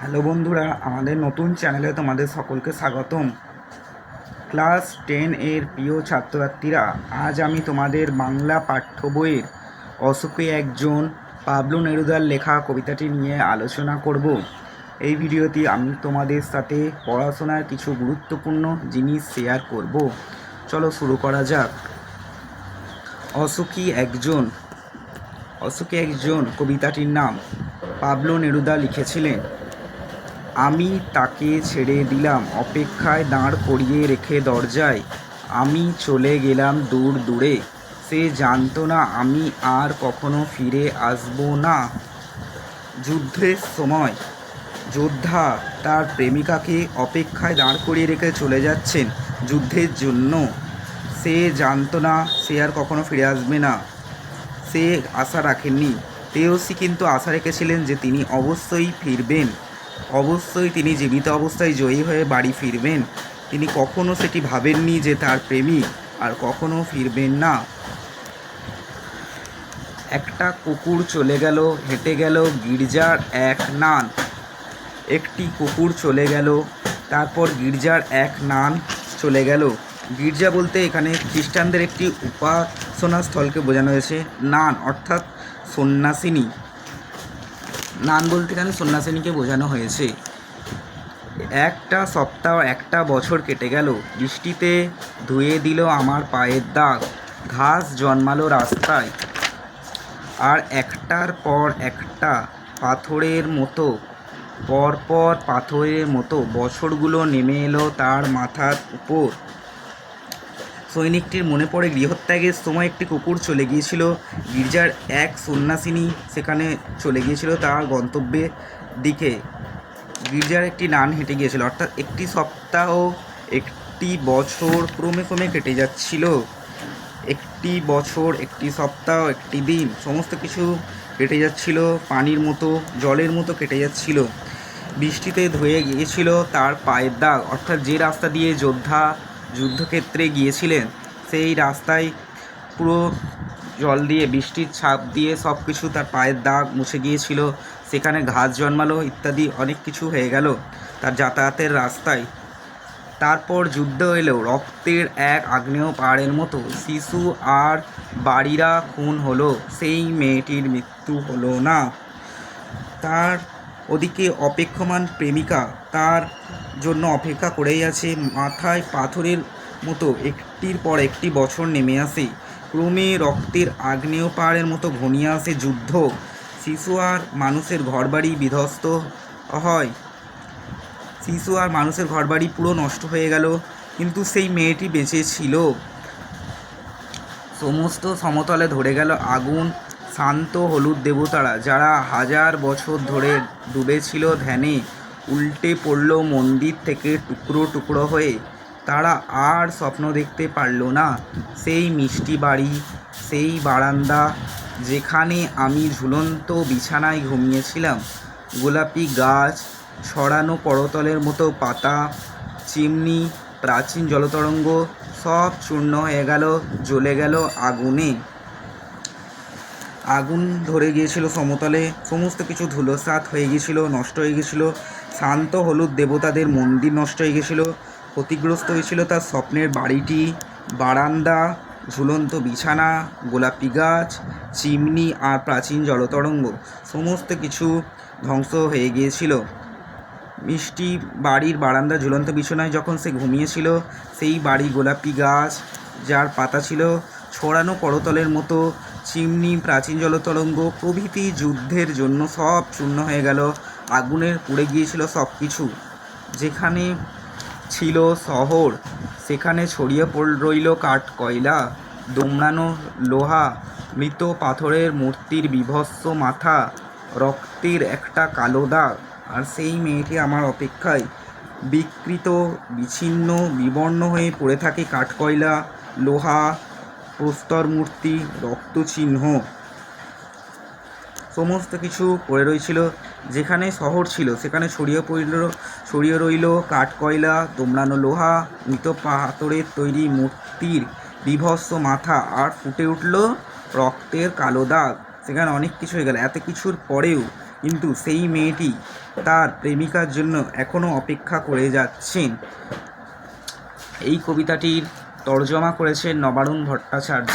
Hello বন্ধুরা, আমাদের নতুন চ্যানেলে তোমাদের সকলকে স্বাগতম। ক্লাস টেন এর প্রিয় ছাত্রছাত্রীরা, আজ আমি তোমাদের বাংলা পাঠ্য বইয়ের অশোকে একজন পাবলু নেরুদার লেখা কবিতাটি নিয়ে আলোচনা করব। এই ভিডিওটি আমি তোমাদের সাথে পড়াশোনার কিছু গুরুত্বপূর্ণ জিনিস শেয়ার করব। চলো শুরু করা যাক। অসুখী একজন অসুখী একজন কবিতাটির নাম পাবলো নেরুদা লিখেছিলেন। আমি তাকে ছেড়ে দিলাম, অপেক্ষায় দাঁড় করিয়ে রেখে দরজায়। আমি চলে গেলাম দূর দূরে। সে জানতো না আমি আর কখনো ফিরে আসব না। যুদ্ধের সময় যোদ্ধা তার প্রেমিকাকে অপেক্ষায় দাঁড় করিয়ে রেখে চলে যাচ্ছেন যুদ্ধের জন্য। সে জানতো না সে আর কখনো ফিরে আসবে না। সে আশা রাখেননি। তেয়সী কিন্তু আশা রেখেছিলেন যে তিনি অবশ্যই ফিরবেন। অবশ্যই তিনি জীবিত অবস্থায় জয়ী হয়ে বাড়ি ফিরবেন। তিনি কখনো সেটি ভাবেননি যে তার প্রেমিক, আর কখনো ফিরবেন না। একটা কুকুর চলে গেল, হেঁটে গেল, গির্জার এক নান। একটি কুকুর চলে গেল, তারপর গির্জার এক নান চলে গেল। গির্জা বলতে এখানে খ্রিস্টানদের একটি উপাসনা স্থলকে বোঝানো হয়েছে, নান, অর্থাৎ সন্ন্যাসিনী। নান বলতে এখানে সন্ন্যাসিনীকে বোঝানো হয়েছে? একটা সপ্তাহ, একটা বছর কেটে গেল। বৃষ্টিতে ধুয়ে দিল আমার পায়ের দাগ। ঘাস জন্মালো রাস্তায়। আর একটার পর একটা পাথরের মতো, পরপর পাথরের মতো বছরগুলো নেমে এলো তার মাথার উপর। সৈনিকটির মনে পড়ে গৃহত্যাগের সময় একটি কুকুর চলে গিয়েছিল, গির্জার এক সন্ন্যাসিনী সেখানে চলে গিয়েছিল তার গন্তব্যের দিকে। গির্জার একটি নান হেঁটে গিয়েছিল, অর্থাৎ একটি সপ্তাহ, একটি বছর ক্রমে ক্রমে কেটে যাচ্ছিল। একটি বছর, একটি সপ্তাহ, একটি দিন, সমস্ত কিছু কেটে যাচ্ছিল, পানির মতো, জলের মতো কেটে যাচ্ছিল। বৃষ্টিতে ধুয়ে গিয়েছিল তার পায়ের দাগ, অর্থাৎ যে রাস্তা দিয়ে যোদ্ধা যুদ্ধক্ষেত্রে গিয়েছিলেন, সেই রাস্তায় পুরো জল দিয়ে, বৃষ্টির ছাপ দিয়ে সব কিছু তার পায়ের দাগ মুছে গিয়েছিল, সেখানে ঘাস জন্মালো ইত্যাদি অনেক কিছু হয়ে গেল তার যাতায়াতের রাস্তায়। তারপর যুদ্ধ এলো, রক্তের এক আগ্নেয় পাহাড়ের মতো। শিশু আর বাড়িরা খুন হলো, সেই মেয়েটির মৃত্যু হলো না। তার ওদিকে অপেক্ষমান প্রেমিকা তার জন্য অপেক্ষা করেই আছে। মাথায় পাথরের মতো একটির পর একটি বছর নেমে আসে। ক্রমে রক্তের আগ্নেয় পাহাড়ের মতো ঘনিয়ে আসে যুদ্ধ। শিশু আর মানুষের ঘরবাড়ি বিধ্বস্ত হয়। শিশু আর মানুষের ঘরবাড়ি পুরো নষ্ট হয়ে গেল, কিন্তু সেই মেয়েটি বেঁচে ছিল। সমস্ত সমতলে ধরে গেল আগুন শান্ত হলুদ দেবতারা যারা হাজার বছর ধরে ডুবেছিল ধ্যানে, উল্টে পড়ল মন্দির থেকে টুকরো টুকরো হয়ে, তারা আর স্বপ্ন দেখতে পারল না। সেই মিষ্টি বাড়ি, সেই বারান্দা, যেখানে আমি ঝুলন্ত বিছানায় ঘুমিয়েছিলাম। গোলাপি গাছ, ছড়ানো করতলের মতো পাতা, চিমনি, প্রাচীন জলতরঙ্গ, সব চূর্ণ হয়ে গেল, জ্বলে গেল আগুনে। আগুন ধরে গিয়েছিল সমতলে, সমস্ত কিছু ধুলোসাৎ হয়ে গিয়েছিল, নষ্ট হয়ে গিয়েছিল। শান্ত হলুদ দেবতাদের মন্দির নষ্ট হয়ে গিয়েছিল। ক্ষতিগ্রস্ত হয়েছিল তার স্বপ্নের বাড়িটি, বারান্দা, ঝুলন্ত বিছানা, গোলাপি গাছ, চিমনি আর প্রাচীন জলতরঙ্গ। সমস্ত কিছু ধ্বংস হয়ে গিয়েছিল। মিষ্টি বাড়ির বারান্দা, ঝুলন্ত বিছানায় যখন সে ঘুমিয়েছিল, সেই বাড়ি গোলাপি গাছ, যার পাতা ছিল ছড়ানো করতলের মতো চিমনি, প্রাচীন জলতরঙ্গ, প্রভৃতি যুদ্ধের জন্য সব চূর্ণ হয়ে গেল। আগুনের পুড়ে গিয়েছিল সব কিছু যেখানে ছিল শহর, সেখানে ছড়িয়ে পড়, রইল কাঠ, কয়লা, দোমড়ানো লোহা, মৃত পাথরের মূর্তির বিভৎস মাথা, রক্তের একটা কালো দাগ। আর সেই মেয়েটি আমার অপেক্ষায়। বিকৃত, বিচ্ছিন্ন, বিবর্ণ হয়ে পড়ে থাকে কাঠকয়লা লোহা প্রস্তর মূর্তি, রক্তচিহ্ন সমস্ত কিছু পড়ে রয়েছিল যেখানে শহর ছিল, সেখানে ছড়িয়ে পড়ল, ছড়িয়ে রইল কাঠকয়লা তোমড়ানো লোহা, মৃত পাথরের তৈরি মূর্তির বিভৎস মাথা, আর ফুটে উঠল রক্তের কালো দাগ। সেখানে অনেক কিছু হয়ে গেল, এত কিছুর পরেও কিন্তু সেই মেয়েটি তার প্রেমিকার জন্য এখনও অপেক্ষা করে যাচ্ছেন। এই কবিতাটির তর্জমা করেছেন নবারুণ ভট্টাচার্য।